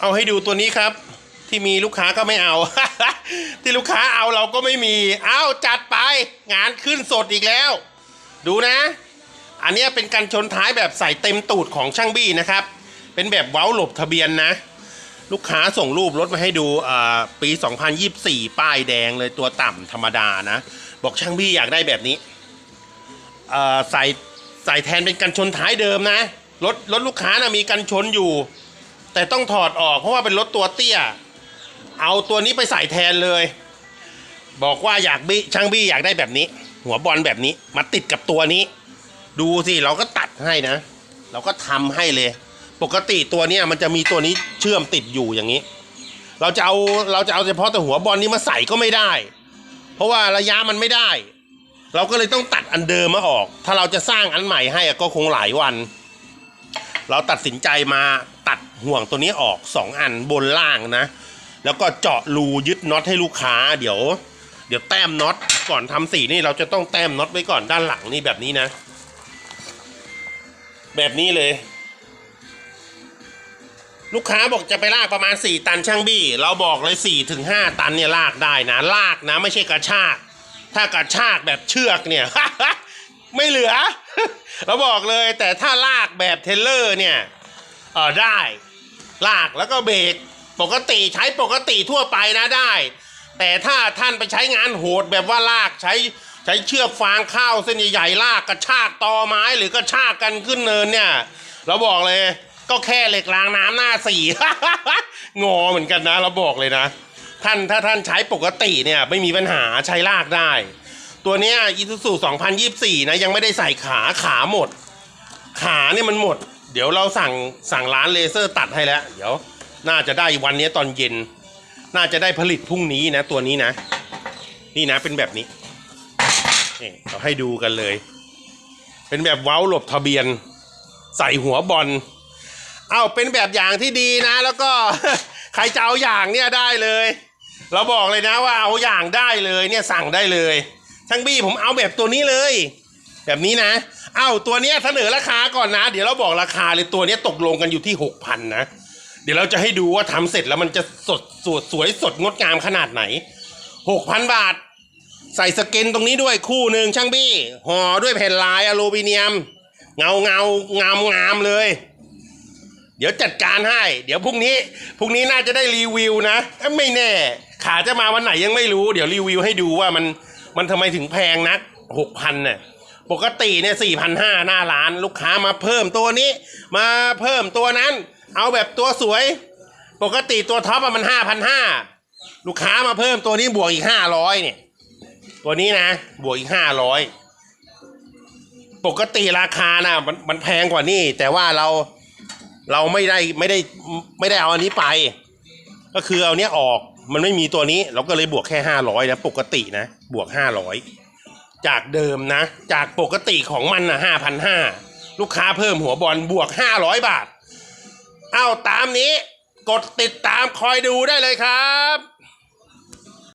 เอาให้ดูตัวนี้ครับ ที่มีลูกค้าก็ไม่เอา ที่ลูกค้าเอาเราก็ไม่มีเอาจัดไปงานขึ้นสดอีกแล้ว ดูนะ อันนี้เป็นกันชนท้ายแบบใส่เต็มตูดของช่างบี้นะครับ เป็นแบบเว้าหลบทะเบียนนะ ลูกค้าส่งรูปรถมาให้ดูอ่าปี 2024 ป้ายแดงเลยตัวต่ำธรรมดานะ บอกช่างบี้อยากได้แบบนี้ใส่ใส่แทนเป็นกันชนท้ายเดิมนะรถรถลูกค้านะมีกันชนอยู่ แต่ต้องถอดออกเพราะว่าเป็นรถตัวเตี้ย เอาตัวนี้ไปใส่แทนเลย บอกว่าอยากบี้ช่างบี้อยากได้แบบนี้ หัวบอลแบบนี้มาติดกับตัวนี้ ดูสิเราก็ตัดให้นะ เราก็ทำให้เลย ปกติตัวเนี้ยมันจะมีตัวนี้เชื่อมติดอยู่อย่างนี้ เราจะเอาเราจะเอาเฉพาะแต่หัวบอลนี้มาใส่ก็ไม่ได้ เพราะว่าระยะมันไม่ได้ เราก็เลยต้องตัดอันเดิมมาออก ถ้าเราจะสร้างอันใหม่ให้ก็คงหลายวัน เราตัดสินใจมาตัด ห่วงตัวนี้ออกสองอันบนล่างนะ แล้วก็เจาะรูยึดน็อตให้ลูกค้า เดี๋ยว เดี๋ยวแต้มน็อตก่อนทำสีนี่เราจะต้องแต้มน็อตไว้ก่อนด้านหลังนี่แบบนี้นะ แบบนี้เลย ลูกค้าบอกจะไปลากประมาณ 4 ตันช่างบี้ เราบอกเลย4ถึง5ตันเนี่ยลากได้นะ ลากนะ ไม่ใช่กระชาก ถ้ากระชากแบบเชือกเนี่ยไม่เหลือ เราบอกเลยแต่ถ้าลากแบบเทเลอร์เนี่ย เออได้ ลากแล้วก็เบรกปกติใช้ปกติทั่วไปนะได้ แต่ถ้าท่านไปใช้งานโหดแบบว่าลากใช้ใช้เชือกฟางข้าวเส้นใหญ่ๆลากกระชากตอไม้หรือกระชากกันขึ้นเนินเนี่ยเราบอกเลยก็แค่เหล็กรางน้ำหน้าสี่งอเหมือนกันนะเราบอกเลยนะ ท่านถ้าท่านใช้ปกติเนี่ยไม่มีปัญหาใช้ลากได้ ตัวเนี้ยอีซูซู2024 นะยังไม่ได้ใส่ขาขาหมด ขาเนี่ยมันหมด เดี๋ยวเราสั่งสั่งร้านเลเซอร์ตัดให้แล้ว เดี๋ยวน่าจะได้วันนี้ตอนเย็น น่าจะได้ผลิตพรุ่งนี้นะ ตัวนี้นะ นี่นะเป็นแบบนี้นี่เราให้ดูกันเลย เป็นแบบเว้าหลบทะเบียน ใส่หัวบอลเอาเป็นแบบอย่างที่ดีนะ แล้วก็ใครจะเอาอย่างเนี่ยได้เลย เราบอกเลยนะว่าเอาอย่างได้เลยเนี่ยสั่งได้เลยช่างบี้ผมเอาแบบตัวนี้เลย แบบนี้นะเอ้าตัวเนี้ยเสนอราคาก่อนนะ เดี๋ยวเราบอกราคาเลยตัวเนี้ยตกลงกันอยู่ที่หกพันนะ เดี๋ยวเราจะให้ดูว่าทำเสร็จแล้วมันจะสดสวยสวยสดงดงามขนาดไหนหกพันบาท ใส่สเกนตรงนี้ด้วยคู่หนึ่งช่างบี้ห่อด้วยแผ่นลายอลูมิเนียม เงาเงางามงามเลย เดี๋ยวจัดการให้ เดี๋ยวพรุ่งนี้พรุ่งนี้น่าจะได้รีวิวนะไม่แน่ ขาจะมาวันไหนยังไม่รู้ เดี๋ยวรีวิวให้ดูว่ามันมันทำไมถึงแพงนักหกพันเนี่ย ปกติเนี่ยสี่พันห้าหน้าร้านลูกค้ามาเพิ่มตัวนี้ มาเพิ่มตัวนั้น เอาแบบตัวสวย ปกติตัวท็อปอะมันห้าพันห้าลูกค้ามาเพิ่มตัวนี้บวกอีกห้าร้อยเนี่ย ตัวนี้นะ บวกอีกห้าร้อยปกติราคานะมันมันแพงกว่านี่แต่ว่าเราเราไม่ได้ไม่ได้ไม่ได้เอาอันนี้ไป ก็คือเอาเนี้ยออกมันไม่มีตัวนี้ เราก็เลยบวกแค่ห้าร้อยนะปกตินะ บวกห้าร้อย จากเดิมนะ จากปกติของมันนะห้าพันห้าลูกค้าเพิ่มหัวบอลบวกห้าร้อยบาท เอาตามนี้ กดติดตามคอยดูได้เลยครับ